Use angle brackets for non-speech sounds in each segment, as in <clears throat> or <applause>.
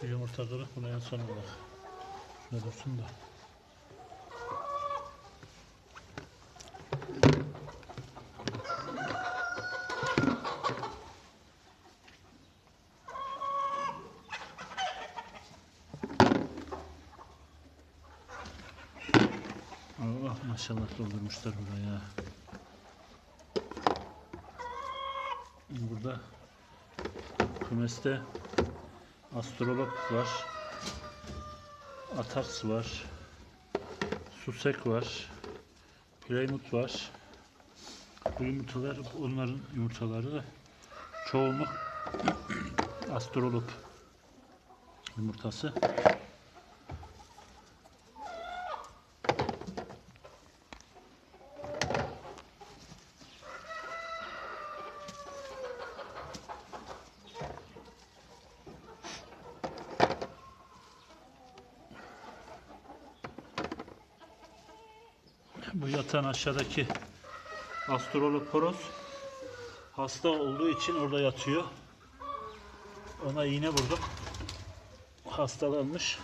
Şu yumurtaları bunu en son olarak. Şuna dursun da. Allah maşallah doldurmuşlar buraya. Burada kümeste astrolog var. Ataks var. Susek var. Playmut var. Bu yumurtalar onların yumurtaları da çoğunluk <clears throat> astrolog yumurtası. Bu yatan aşağıdaki Astroloporos hasta olduğu için orada yatıyor. Ona iğne vurdum. Hastalanmış.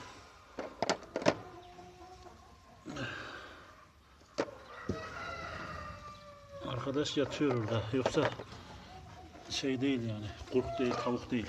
Arkadaş yatıyor orada. Yoksa şey değil yani. Kurt değil, tavuk değil.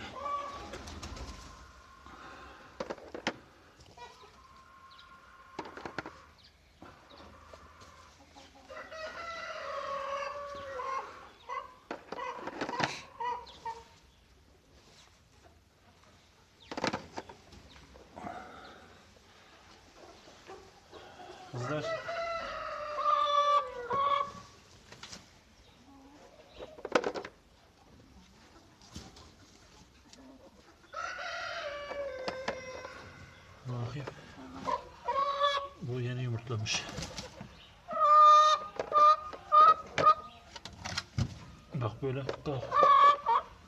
Kızlar. Bakayım. Bu yeni yumurtlamış. Bak böyle.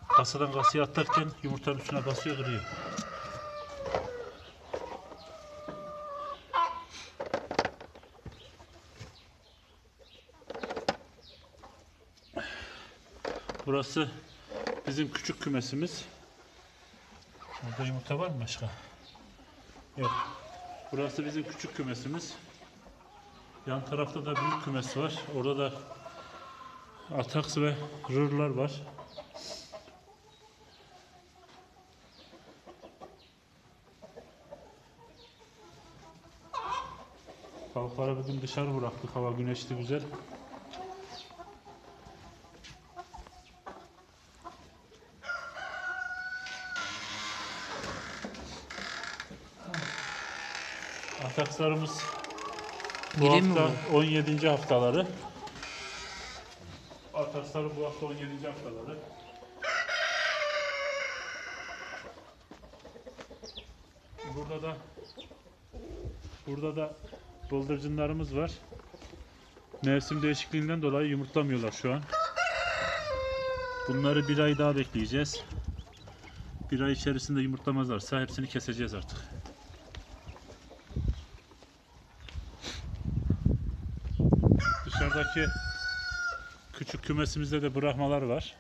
Kasadan kasaya atarken yumurtanın üstüne basıyor kırıyor. Burası bizim küçük kümesimiz. Burada yumurta var mı başka? Yok. Burası bizim küçük kümesimiz. Yan tarafta da büyük kümes var. Orada da ataks ve rırlar var. Tavukları bugün dışarı bıraktık. Hava güneşli güzel. Atakslarımız bu Biri mi hafta 17. haftaları. Ataksları bu hafta 17. haftaları. Burada da burada da bıldırcınlarımız var. Mevsim değişikliğinden dolayı yumurtlamıyorlar şu an. Bunları bir ay daha bekleyeceğiz. Bir ay içerisinde yumurtlamazlarsa hepsini keseceğiz artık. Dışarıdaki küçük kümesimizde de bırakmalar var.